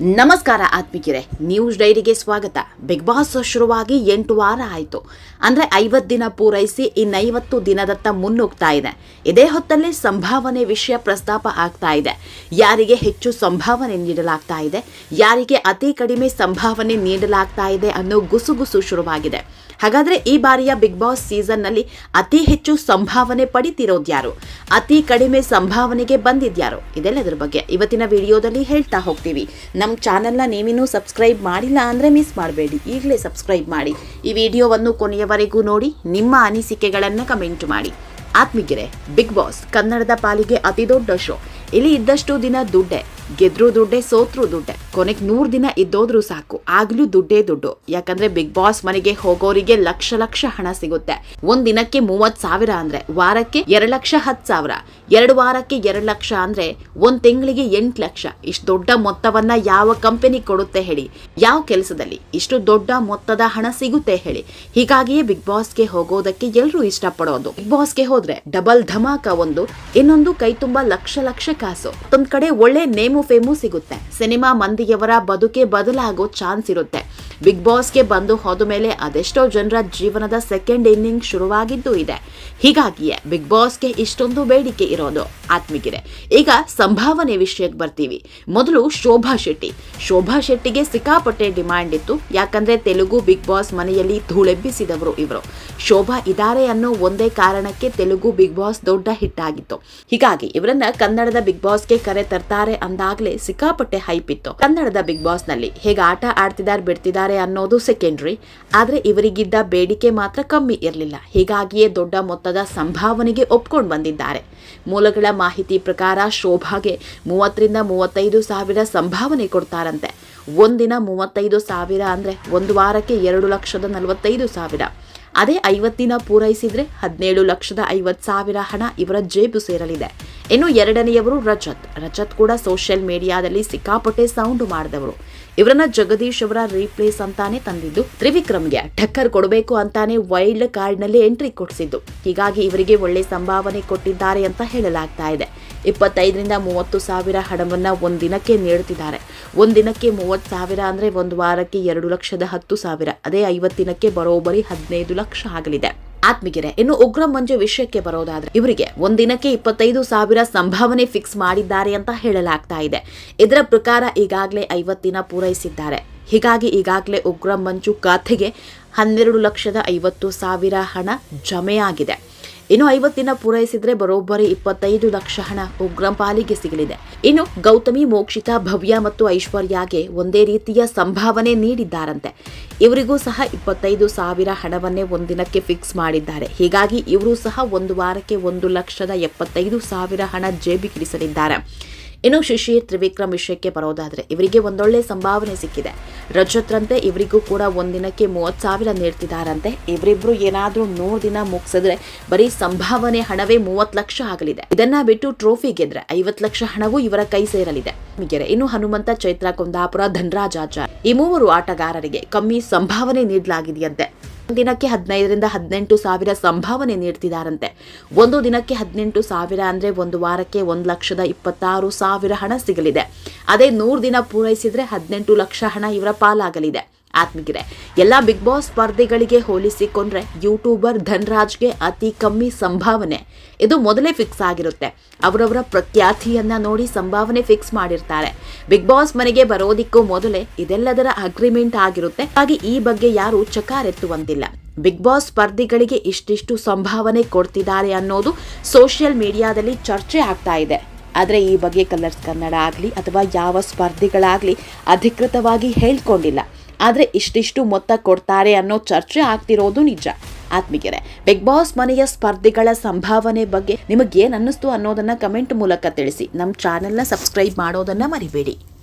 ನಮಸ್ಕಾರ ಆತ್ಮಿಕಿರೆ ನ್ಯೂಸ್ ಡೈರಿಗೆ ಸ್ವಾಗತ. ಬಿಗ್ ಬಾಸ್ ಶುರುವಾಗಿ ಎಂಟು ವಾರ ಆಯಿತು. ಅಂದರೆ ಐವತ್ತು ದಿನ ಪೂರೈಸಿ ಇನ್ನೈವತ್ತು ದಿನದತ್ತ ಮುನ್ನುಗ್ತಾ ಇದೆ. ಇದೇ ಹೊತ್ತಲ್ಲಿ ಸಂಭಾವನೆ ವಿಷಯ ಪ್ರಸ್ತಾಪ ಆಗ್ತಾ ಇದೆ. ಯಾರಿಗೆ ಹೆಚ್ಚು ಸಂಭಾವನೆ ನೀಡಲಾಗ್ತಾ ಇದೆ, ಯಾರಿಗೆ ಅತಿ ಕಡಿಮೆ ಸಂಭಾವನೆ ನೀಡಲಾಗ್ತಾ ಇದೆ ಅನ್ನೋ ಗುಸುಗುಸು ಶುರುವಾಗಿದೆ. ಹಾಗಾದ್ರೆ ಈ ಬಾರಿಯ ಬಿಗ್ ಬಾಸ್ ಸೀಸನ್ನಲ್ಲಿ ಅತಿ ಹೆಚ್ಚು ಸಂಭಾವನೆ ಪಡಿತಿರೋದ್ಯಾರು ಅತಿ ಕಡಿಮೆ ಸಂಭಾವನೆಗೆ ಬಂದಿದ್ಯಾರು? ಇದೆಲ್ಲದರ ಬಗ್ಗೆ ಇವತ್ತಿನ ವಿಡಿಯೋದಲ್ಲಿ ಹೇಳ್ತಾ ಹೋಗ್ತೀವಿ. ನಮ್ಮ ಚಾನೆಲ್ನ ನೀವಿನ್ನೂ ಸಬ್ಸ್ಕ್ರೈಬ್ ಮಾಡಿಲ್ಲ ಅಂದರೆ ಮಿಸ್ ಮಾಡಬೇಡಿ. ಈಗಲೇ ಸಬ್ಸ್ಕ್ರೈಬ್ ಮಾಡಿ. ಈ ವಿಡಿಯೋವನ್ನು ಕೊನೆಯವರೆಗೂ ನೋಡಿ, ನಿಮ್ಮ ಅನಿಸಿಕೆಗಳನ್ನು ಕಮೆಂಟ್ ಮಾಡಿ. ಆತ್ಮಿಗಿರೆ ಬಿಗ್ ಬಾಸ್ ಕನ್ನಡದ ಪಾಲಿಗೆ ಅತಿ ದೊಡ್ಡ ಶೋ ಇಲ್ಲಿ ಇದ್ದಷ್ಟು ದಿನ ದುಡ್ಡೆ, ಗೆದ್ರು ದುಡ್ಡೆ, ಸೋತ್ರು ದುಡ್ಡೆ. ಕೊನೆಗೆ ನೂರ್ ದಿನ ಇದ್ದೋದ್ರು ಸಾಕು, ಆಗ್ಲೂ ದುಡ್ಡೇ ದುಡ್ಡು. ಯಾಕಂದ್ರೆ ಬಿಗ್ ಬಾಸ್ ಮನೆಗೆ ಹೋಗೋರಿಗೆ ಲಕ್ಷ ಲಕ್ಷ ಹಣ ಸಿಗುತ್ತೆ. ಒಂದ್ ದಿನಕ್ಕೆ ಮೂವತ್ ಸಾವಿರ ಅಂದ್ರೆ ವಾರಕ್ಕೆ ಎರಡ್ ಲಕ್ಷ ಹತ್ತು ಸಾವಿರ. ಎರಡು ವಾರಕ್ಕೆ ಎರಡ್ ಲಕ್ಷ ಅಂದ್ರೆ ಒಂದ್ ತಿಂಗಳಿಗೆ ಎಂಟ್ ಲಕ್ಷ. ಇಷ್ಟು ದೊಡ್ಡ ಮೊತ್ತವನ್ನ ಯಾವ ಕಂಪನಿ ಕೊಡುತ್ತೆ ಹೇಳಿ. ಯಾವ ಕೆಲಸದಲ್ಲಿ ಇಷ್ಟು ದೊಡ್ಡ ಮೊತ್ತದ ಹಣ ಸಿಗುತ್ತೆ ಹೇಳಿ. ಹೀಗಾಗಿಯೇ ಬಿಗ್ ಬಾಸ್ಗೆ ಹೋಗೋದಕ್ಕೆ ಎಲ್ಲರೂ ಇಷ್ಟಪಡೋದು. ಬಿಗ್ ಬಾಸ್ಗೆ ಹೋದ್ರೆ ಡಬಲ್ ಧಮಾಕ ಒಂದು, ಇನ್ನೊಂದು ಕೈ ತುಂಬಾ ಲಕ್ಷ ಲಕ್ಷ ಕಾಸು. ಒಂದ್ ಕಡೆ ಒಳ್ಳೆ ನೇಮು ಫೇಮು ಸಿಗುತ್ತೆ. ಸಿನಿಮಾ ಮಂದಿಯವರ ಬದುಕೆ ಬದಲಾಗೋ ಚಾನ್ಸ್ ಇರುತ್ತೆ. ಬಿಗ್ ಬಾಸ್ಗೆ ಬಂದು ಹೋದ ಮೇಲೆ ಅದೆಷ್ಟೋ ಜನರ ಜೀವನದ ಸೆಕೆಂಡ್ ಇನ್ನಿಂಗ್ ಶುರುವಾಗಿದ್ದು ಇದೆ. ಹೀಗಾಗಿಯೇ ಬಿಗ್ ಬಾಸ್ಗೆ ಇಷ್ಟೊಂದು ಬೇಡಿಕೆ ಇರೋದು ಆತ್ಮಿಗಿದೆ ಈಗ ಸಂಭಾವನೆ ವಿಷಯಕ್ಕೆ ಬರ್ತೀವಿ. ಮೊದಲು ಶೋಭಾ ಶೆಟ್ಟಿ. ಶೋಭಾ ಶೆಟ್ಟಿಗೆ ಸಿಕ್ಕಾಪಟ್ಟೆ ಡಿಮ್ಯಾಂಡ್ ಇತ್ತು. ಯಾಕಂದ್ರೆ ತೆಲುಗು ಬಿಗ್ ಬಾಸ್ ಮನೆಯಲ್ಲಿ ಧೂಳೆಬ್ಬಿಸಿದವರು ಇವರು. ಶೋಭಾ ಇದಾರೆ ಅನ್ನೋ ಒಂದೇ ಕಾರಣಕ್ಕೆ ತೆಲುಗು ಬಿಗ್ ಬಾಸ್ ದೊಡ್ಡ ಹಿಟ್ ಆಗಿತ್ತು. ಹೀಗಾಗಿ ಇವರನ್ನ ಕನ್ನಡದ ಬಿಗ್ ಬಾಸ್ಗೆ ಕರೆ ತರ್ತಾರೆ ಅಂದಾಗ್ಲೇ ಸಿಕ್ಕಾಪಟ್ಟೆ ಹೈಪ್ ಇತ್ತು. ಕನ್ನಡದ ಬಿಗ್ ಬಾಸ್ನಲ್ಲಿ ಹೇಗೆ ಆಟ ಆಡ್ತಿದ್ದಾರೆ ಅನ್ನೋದು ಸೆಕೆಂಡ್ರಿ. ಆದರೆ ಇವರಿಗಿದ್ದ ಬೇಡಿಕೆ ಮಾತ್ರ ಕಮ್ಮಿ ಇರಲಿಲ್ಲ. ಹೀಗಾಗಿಯೇ ದೊಡ್ಡ ಮೊತ್ತದ ಸಂಭಾವನೆಗೆ ಒಪ್ಕೊಂಡು ಬಂದಿದ್ದಾರೆ. ಮೂಲಗಳ ಮಾಹಿತಿ ಪ್ರಕಾರ ಶೋಭಾಗೆ ಮೂವತ್ತರಿಂದ ಮೂವತ್ತೈದು ಸಾವಿರ ಸಂಭಾವನೆ ಕೊಡ್ತಾರಂತೆ. ಒಂದಿನ ಮೂವತ್ತೈದು ಸಾವಿರ ಅಂದ್ರೆ ಒಂದು ವಾರಕ್ಕೆ ಎರಡು ಲಕ್ಷದ ನಲವತ್ತೈದು ಸಾವಿರ. ಅದೇ ಐವತ್ತಿನ ಪೂರೈಸಿದರೆ ಹದಿನೇಳು ಲಕ್ಷದ ಐವತ್ತು ಸಾವಿರ ಹಣ ಇವರ ಜೇಬು ಸೇರಲಿದೆ. ಇನ್ನು ಎರಡನೆಯವರು ರಜತ್. ರಜತ್ ಕೂಡ ಸೋಷಿಯಲ್ ಮೀಡಿಯಾದಲ್ಲಿ ಸಿಕ್ಕಾಪಟ್ಟೆ ಸೌಂಡ್ ಮಾಡಿದವರು ಇವರನ್ನ ಜಗದೀಶ್ ಅವರ ರೀಪ್ಲೇಸ್ ಅಂತಾನೆ ತಂದಿದ್ದು. ತ್ರಿವಿಕ್ರಮ್ಗೆ ಟಕ್ಕರ್ ಕೊಡಬೇಕು ಅಂತಾನೆ ವೈಲ್ಡ್ ಕಾರ್ಡ್ನಲ್ಲಿ ಎಂಟ್ರಿ ಕೊಡಿಸಿದ್ದು. ಹೀಗಾಗಿ ಇವರಿಗೆ ಒಳ್ಳೆ ಸಂಭಾವನೆ ಕೊಟ್ಟಿದ್ದಾರೆ ಅಂತ ಹೇಳಲಾಗ್ತಾ ಇದೆ. ಇಪ್ಪತ್ತೈದರಿಂದ ಮೂವತ್ತು ಸಾವಿರ ಹಣವನ್ನ ಒಂದಿನಕ್ಕೆ ನೀಡುತ್ತಿದ್ದಾರೆ. ಒಂದಿನಕ್ಕೆ ಮೂವತ್ತು ಸಾವಿರ ಅಂದ್ರೆ ಒಂದು ವಾರಕ್ಕೆ ಎರಡು ಲಕ್ಷದ ಹತ್ತು ಸಾವಿರ. ಅದೇ ಐವತ್ತಿನಕ್ಕೆ ಬರೋಬ್ಬರಿ ಹದಿನೈದು ಲಕ್ಷ ಆಗಲಿದೆ. ಆತ್ಮಿಗೆರೆ ಇನ್ನು ಉಗ್ರ ಮಂಜು ವಿಷಯಕ್ಕೆ ಬರೋದಾದ್ರೆ ಇವರಿಗೆ ಒಂದಿನಕ್ಕೆ ಇಪ್ಪತ್ತೈದು ಸಾವಿರ ಸಂಭಾವನೆ ಫಿಕ್ಸ್ ಮಾಡಿದ್ದಾರೆ ಅಂತ ಹೇಳಲಾಗ್ತಾ ಇದೆ. ಇದರ ಪ್ರಕಾರ ಈಗಾಗಲೇ ಐವತ್ತಿನ ಪೂರೈಸಿದ್ದಾರೆ. ಹೀಗಾಗಿ ಈಗಾಗಲೇ ಉಗ್ರ ಮಂಜು ಖಾತೆಗೆ ಹನ್ನೆರಡು ಲಕ್ಷದ ಐವತ್ತು ಸಾವಿರ ಹಣ ಜಮೆಯಾಗಿದೆ. ಇನ್ನು ಐವತ್ತಿನ ಪೂರೈಸಿದ್ರೆ ಬರೋಬ್ಬರಿ ಇಪ್ಪತ್ತೈದು ಲಕ್ಷ ಹಣ ಉಗ್ರಂ ಪಾಲಿಗೆ ಸಿಗಲಿದೆ. ಇನ್ನು ಗೌತಮಿ, ಮೋಕ್ಷಿತಾ, ಭವ್ಯ ಮತ್ತು ಐಶ್ವರ್ಯಾಗೆ ಒಂದೇ ರೀತಿಯ ಸಂಭಾವನೆ ನೀಡಿದ್ದಾರಂತೆ. ಇವರಿಗೂ ಸಹ ಇಪ್ಪತ್ತೈದು ಸಾವಿರ ಹಣವನ್ನೇ ಒಂದಿನಕ್ಕೆ ಫಿಕ್ಸ್ ಮಾಡಿದ್ದಾರೆ. ಹೀಗಾಗಿ ಇವರು ಸಹ ಒಂದು ವಾರಕ್ಕೆ ಒಂದು ಲಕ್ಷದ ಎಪ್ಪತ್ತೈದು ಸಾವಿರ ಹಣ ಜೇಬಿಗಿರಿಸಲಿದ್ದಾರೆ ಇನ್ನು ಶಿಶಿರ್ ತ್ರಿವಿಕ್ರಮ್ ವಿಷಯಕ್ಕೆ ಬರೋದಾದ್ರೆ ಇವರಿಗೆ ಒಂದೊಳ್ಳೆ ಸಂಭಾವನೆ ಸಿಕ್ಕಿದೆ. ರಜತ್ರಂತೆ ಇವರಿಗೂ ಕೂಡ ಒಂದಿನಕ್ಕೆ ಮೂವತ್ತು ಸಾವಿರ ನೀಡ್ತಿದ್ದಾರಂತೆ ಇವರಿಬ್ರು ಏನಾದರೂ ನೂರು ದಿನ ಮುಗಿಸಿದ್ರೆ ಬರೀ ಸಂಭಾವನೆ ಹಣವೇ ಮೂವತ್ತು ಲಕ್ಷ ಆಗಲಿದೆ. ಇದನ್ನ ಬಿಟ್ಟು ಟ್ರೋಫಿ ಗೆದ್ರೆ ಐವತ್ತು ಲಕ್ಷ ಹಣವೂ ಇವರ ಕೈ ಸೇರಲಿದೆ. ಇನ್ನು ಹನುಮಂತ, ಚೈತ್ರ, ಕುಂದಾಪುರ ಧನರಾಜಾಚಾರ್ ಈ ಮೂವರು ಆಟಗಾರರಿಗೆ ಕಮ್ಮಿ ಸಂಭಾವನೆ ನೀಡಲಾಗಿದೆಯಂತೆ. ದಿನಕ್ಕೆ ಹದಿನೈದರಿಂದ ಹದಿನೆಂಟು ಸಾವಿರ ಸಂಭಾವನೆ ನೀಡ್ತಿದ್ದಾರಂತೆ ಒಂದು ದಿನಕ್ಕೆ ಹದಿನೆಂಟು ಸಾವಿರ ಅಂದ್ರೆ ಒಂದು ವಾರಕ್ಕೆ ಒಂದು ಲಕ್ಷದ ಇಪ್ಪತ್ತಾರು ಸಾವಿರ ಹಣ ಸಿಗಲಿದೆ. ಅದೇ ನೂರು ದಿನ ಪೂರೈಸಿದರೆ ಹದಿನೆಂಟು ಲಕ್ಷ ಹಣ ಇವರ ಪಾಲಾಗಲಿದೆ. ಆತ್ಮಿಗಿದೆ ಎಲ್ಲ ಬಿಗ್ ಬಾಸ್ ಸ್ಪರ್ಧೆಗಳಿಗೆ ಹೋಲಿಸಿಕೊಂಡ್ರೆ ಯೂಟ್ಯೂಬರ್ ಧನ್ರಾಜ್ಗೆ ಅತಿ ಕಮ್ಮಿ ಸಂಭಾವನೆ. ಇದು ಮೊದಲೇ ಫಿಕ್ಸ್ ಆಗಿರುತ್ತೆ. ಅವರವರ ಪ್ರಖ್ಯಾತಿಯನ್ನ ನೋಡಿ ಸಂಭಾವನೆ ಫಿಕ್ಸ್ ಮಾಡಿರ್ತಾರೆ. ಬಿಗ್ ಬಾಸ್ ಮನೆಗೆ ಬರೋದಿಕ್ಕೂ ಮೊದಲೇ ಇದೆಲ್ಲದರ ಅಗ್ರಿಮೆಂಟ್ ಆಗಿರುತ್ತೆ. ಹಾಗೆ ಈ ಬಗ್ಗೆ ಯಾರು ಚಕಾರೆತ್ತುವಂತಿಲ್ಲ. ಬಿಗ್ ಬಾಸ್ ಸ್ಪರ್ಧಿಗಳಿಗೆ ಇಷ್ಟಿಷ್ಟು ಸಂಭಾವನೆ ಕೊಡ್ತಿದ್ದಾರೆ ಅನ್ನೋದು ಸೋಷಿಯಲ್ ಮೀಡಿಯಾದಲ್ಲಿ ಚರ್ಚೆ ಆಗ್ತಾ ಇದೆ. ಆದರೆ ಈ ಬಗ್ಗೆ ಕಲರ್ಸ್ ಕನ್ನಡ ಆಗಲಿ ಅಥವಾ ಯಾವ ಸ್ಪರ್ಧಿಗಳಾಗಲಿ ಅಧಿಕೃತವಾಗಿ ಹೇಳ್ಕೊಂಡಿಲ್ಲ. ಆದರೆ ಇಷ್ಟಿಷ್ಟು ಮೊತ್ತ ಕೊಡ್ತಾರೆ ಅನ್ನೋ ಚರ್ಚೆ ಆಗ್ತಿರೋದು ನಿಜ. ಆತ್ಮಿಗೆರೆ ಬಿಗ್ ಬಾಸ್ ಮನೆಯ ಸ್ಪರ್ಧಿಗಳ ಸಂಭಾವನೆ ಬಗ್ಗೆ ನಿಮಗೇನು ಅನ್ನಿಸ್ತು ಅನ್ನೋದನ್ನ ಕಮೆಂಟ್ ಮೂಲಕ ತಿಳಿಸಿ. ನಮ್ಮ ಚಾನೆಲ್ನ ಸಬ್ಸ್ಕ್ರೈಬ್ ಮಾಡೋದನ್ನ ಮರಿಬೇಡಿ.